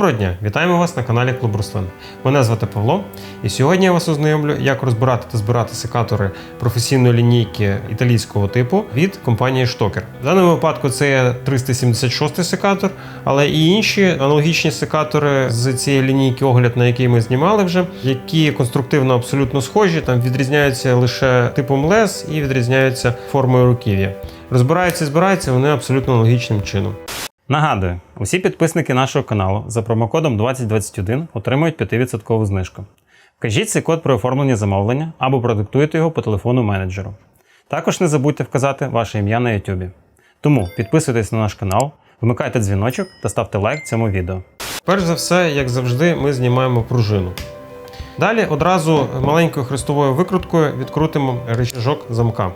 Доброго дня! Вітаємо вас на каналі Клуб Руслин. Мене звати Павло, і сьогодні я вас ознайомлю, як розбирати та збирати секатори професійної лінійки італійського типу від компанії Штокер. В даному випадку це 376 секатор, але і інші аналогічні секатори з цієї лінійки, огляд на який ми знімали вже, які конструктивно абсолютно схожі, там відрізняються лише типом лез і відрізняються формою руків'я. Розбираються і збираються вони абсолютно аналогічним чином. Нагадую, усі підписники нашого каналу за промокодом 2021 отримують 5% знижку. Вкажіть цей код при оформленні замовлення або продиктуйте його по телефону менеджеру. Також не забудьте вказати ваше ім'я на YouTube. Тому підписуйтесь на наш канал, вмикайте дзвіночок та ставте лайк цьому відео. Перш за все, як завжди, ми знімаємо пружину. Далі одразу маленькою хрестовою викруткою відкрутимо рычажок замка.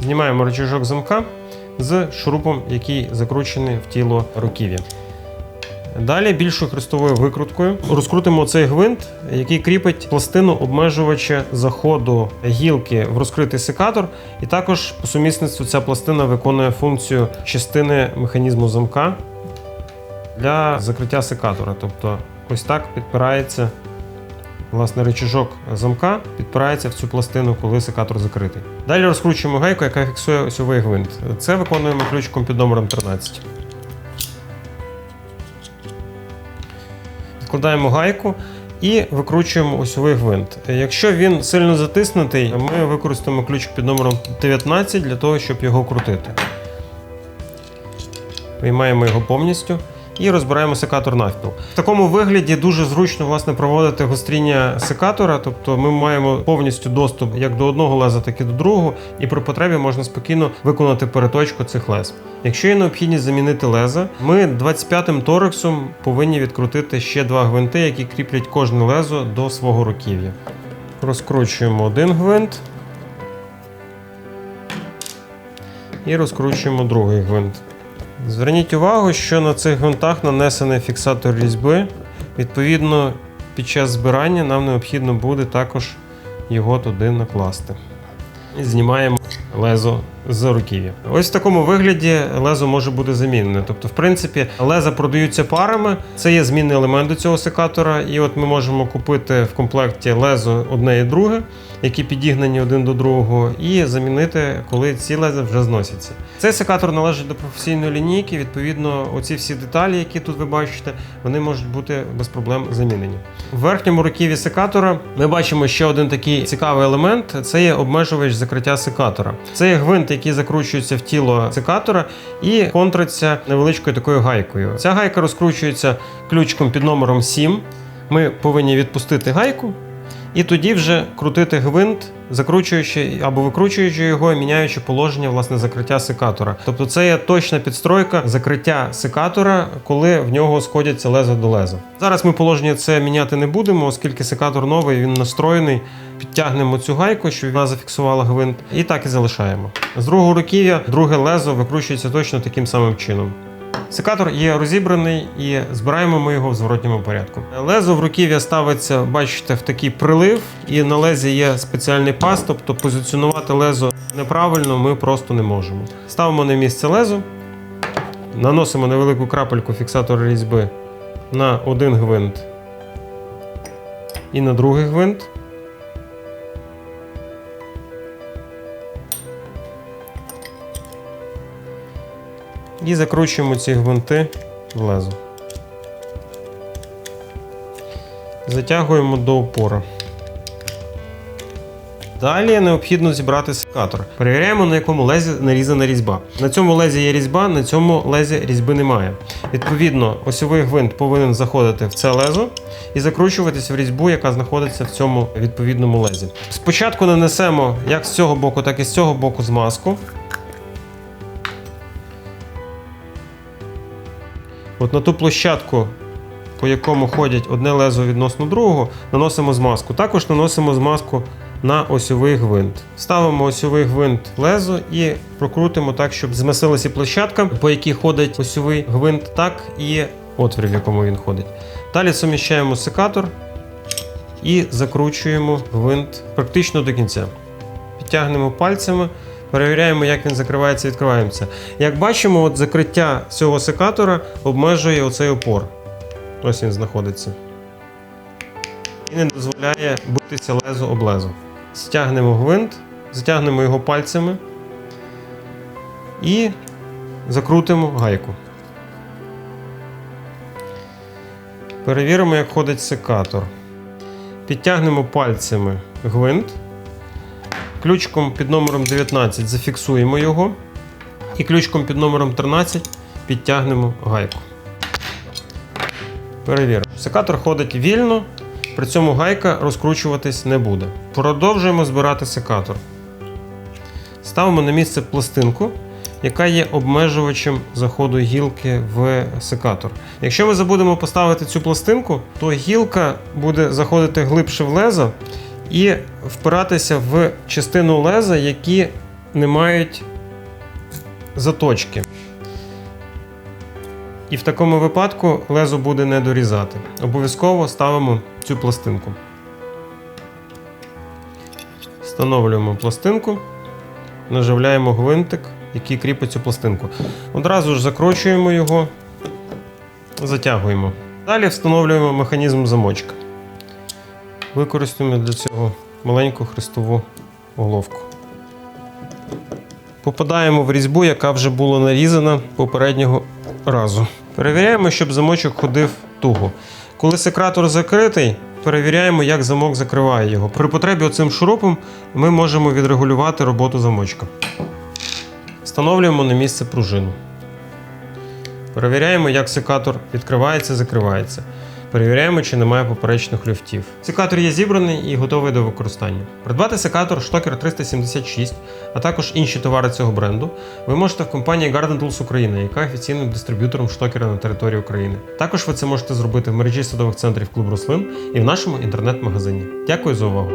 Знімаємо рычажок замка з шурупом, який закручений в тіло руків'я. Далі більшою хрестовою викруткою розкрутимо цей гвинт, який кріпить пластину обмежувача заходу гілки в розкритий секатор, і також по сумісництву ця пластина виконує функцію частини механізму замка для закриття секатора. Тобто ось так підпирається власне рычажок замка, підпирається в цю пластину, коли секатор закритий. Далі розкручуємо гайку, яка фіксує осьовий гвинт. Це виконуємо ключиком під номером 13. Відкладаємо гайку і викручуємо осьовий гвинт. Якщо він сильно затиснутий, ми використаємо ключик під номером 19 для того, щоб його крутити. Виймаємо його повністю і розбираємо секатор навпіл. В такому вигляді дуже зручно власне проводити гостріння секатора, тобто ми маємо повністю доступ як до одного леза, так і до другого, і при потребі можна спокійно виконати переточку цих лез. Якщо є необхідність замінити леза, ми 25-м торексом повинні відкрутити ще два гвинти, які кріплять кожне лезо до свого руків'я. Розкручуємо один гвинт і розкручуємо другий гвинт. Зверніть увагу, що на цих гвинтах нанесений фіксатор різьби. Відповідно, під час збирання нам необхідно буде також його туди накласти. І знімаємо лезо з руків'я. Ось в такому вигляді лезо може бути замінене. Тобто, в принципі, леза продаються парами. Це є змінний елемент до цього секатора. І от ми можемо купити в комплекті лезо одне і друге, які підігнані один до другого, і замінити, коли ці леза вже зносяться. Цей секатор належить до професійної лінійки. Відповідно, оці всі деталі, які тут ви бачите, вони можуть бути без проблем замінені. В верхньому руків'ї секатора ми бачимо ще один такий цікавий елемент: це є обмежувач закриття секатора. Це є гвинт, який закручуються в тіло секатора і контриться невеличкою такою гайкою. Ця гайка розкручується ключком під номером 7. Ми повинні відпустити гайку. І тоді вже крутити гвинт, закручуючи або викручуючи його, і міняючи положення власне закриття секатора. Тобто це є точна підстройка закриття секатора, коли в нього сходяться лезо до леза. Зараз ми положення це міняти не будемо, оскільки секатор новий, він настроєний. Підтягнемо цю гайку, щоб вона зафіксувала гвинт, і так і залишаємо. З другого руків'я друге лезо викручується точно таким самим чином. Секатор є розібраний і збираємо ми його в зворотньому порядку. Лезо в руків'я ставиться, бачите, в такий прилив, і на лезі є спеціальний паз, тобто позиціонувати лезо неправильно ми просто не можемо. Ставимо на місце лезо, наносимо невелику крапельку фіксатора різьби на один гвинт і на другий гвинт. І закручуємо ці гвинти в лезо. Затягуємо до опора. Далі необхідно зібрати секатор. Перевіряємо, на якому лезі нарізана різьба. На цьому лезі є різьба, на цьому лезі різьби немає. Відповідно, осьовий гвинт повинен заходити в це лезо і закручуватися в різьбу, яка знаходиться в цьому відповідному лезі. Спочатку нанесемо як з цього боку, так і з цього боку змазку. От на ту площадку, по якому ходять одне лезо відносно другого, наносимо змазку. Також наносимо змазку на осьовий гвинт. Ставимо осьовий гвинт лезо і прокрутимо так, щоб змесилася площадка, по якій ходить осьовий гвинт, так і отвір, в якому він ходить. Далі суміщаємо секатор і закручуємо гвинт практично до кінця. Підтягнемо пальцями, Перевіряємо, як він закривається і відкривається. Як бачимо, от закриття цього секатора обмежує оцей опор. Ось він знаходиться. І не дозволяє битися лезо об лезо. Стягнемо гвинт, затягнемо його пальцями і закрутимо гайку. Перевіримо, як ходить секатор. Підтягнемо пальцями гвинт. Ключком під номером 19 зафіксуємо його. І ключком під номером 13 підтягнемо гайку. Перевіримо. Секатор ходить вільно, при цьому гайка розкручуватись не буде. Продовжуємо збирати секатор. Ставимо на місце пластинку, яка є обмежувачем заходу гілки в секатор. Якщо ми забудемо поставити цю пластинку, то гілка буде заходити глибше в лезо і впиратися в частину леза, які не мають заточки. І в такому випадку лезо буде не дорізати. Обов'язково ставимо цю пластинку. Встановлюємо пластинку, наживляємо гвинтик, який кріпить цю пластинку. Одразу ж закручуємо його, затягуємо. Далі встановлюємо механізм замочка. Використаємо для цього маленьку хрестову головку. Попадаємо в різьбу, яка вже була нарізана попереднього разу. Перевіряємо, щоб замочок ходив туго. Коли секратор закритий, перевіряємо, як замок закриває його. При потребі оцим шурупом ми можемо відрегулювати роботу замочка. Встановлюємо на місце пружину. Перевіряємо, як секатор відкривається, закривається. Перевіряємо, чи немає поперечних люфтів. Секатор є зібраний і готовий до використання. Придбати секатор Штокер 376, а також інші товари цього бренду, ви можете в компанії Garden Tools Україна, яка офіційним дистриб'ютором штокера на території України. Також ви це можете зробити в мережі садових центрів клуб рослин і в нашому інтернет-магазині. Дякую за увагу!